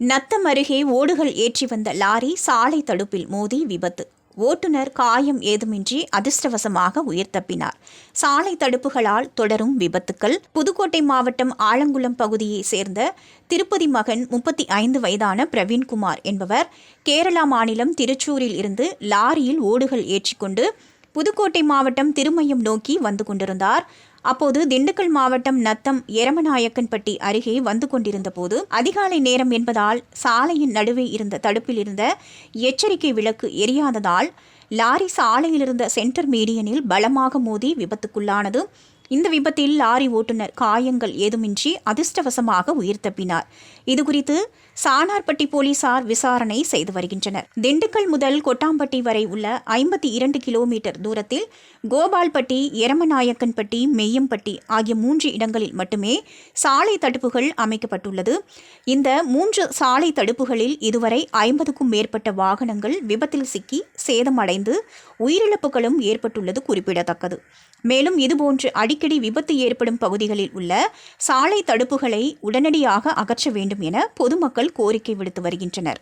நத்தம் அருகே ஓடுகள் ஏற்றி வந்த லாரி சாலை தடுப்பில் மோதி விபத்து. ஓட்டுநர் காயம் ஏதுமின்றி அதிர்ஷ்டவசமாக உயிர் தப்பினார். சாலை தடுப்புகளால் தொடரும் விபத்துக்கள் புதுக்கோட்டை மாவட்டம் ஆலங்குளம் பகுதியைச் சேர்ந்த திருப்பதி மகன் முப்பத்தி ஐந்து வயதான பிரவீன்குமார் என்பவர் கேரளா மாநிலம் திருச்சூரில் இருந்து லாரியில் ஓடுகள் ஏற்றிக்கொண்டு புதுக்கோட்டை மாவட்டம் திருமயம் நோக்கி வந்து கொண்டிருந்தார். அப்போது திண்டுக்கல் மாவட்டம் நத்தம் எரமநாயக்கன்பட்டி அருகே வந்து கொண்டிருந்த போது அதிகாலை நேரம் என்பதால் சாலையின் நடுவே இருந்த தடுப்பில் இருந்த எச்சரிக்கை விளக்கு எரியாததால் லாரி சாலையிலிருந்த சென்டர் மீடியனில் பலமாக மோதி விபத்துக்குள்ளானது. இந்த விபத்தில் லாரி ஓட்டுநர் காயங்கள் ஏதுமின்றி அதிர்ஷ்டவசமாக உயிர் தப்பினார். இதுகுறித்து சானார்பட்டி போலீசார் விசாரணை செய்து வருகின்றனர். திண்டுக்கல் முதல் கொட்டாம்பட்டி வரை உள்ள ஐம்பத்தி இரண்டு கிலோமீட்டர் தூரத்தில் கோபால்பட்டி எரமநாயக்கன்பட்டி மெய்யம்பட்டி ஆகிய மூன்று இடங்களில் மட்டுமே சாலை தடுப்புகள் அமைக்கப்பட்டுள்ளது. இந்த மூன்று சாலை தடுப்புகளில் இதுவரை ஐம்பதுக்கும் மேற்பட்ட வாகனங்கள் விபத்தில் சிக்கி சேதமடைந்து உயிரிழப்புகளும் ஏற்பட்டுள்ளது குறிப்பிடத்தக்கது. மேலும் இதுபோன்று அடிக்கடி விபத்து ஏற்படும் பகுதிகளில் உள்ள சாலை தடுப்புகளை உடனடியாக அகற்ற வேண்டும் என பொதுமக்கள் கோரிக்கை விடுத்து வருகின்றனர்.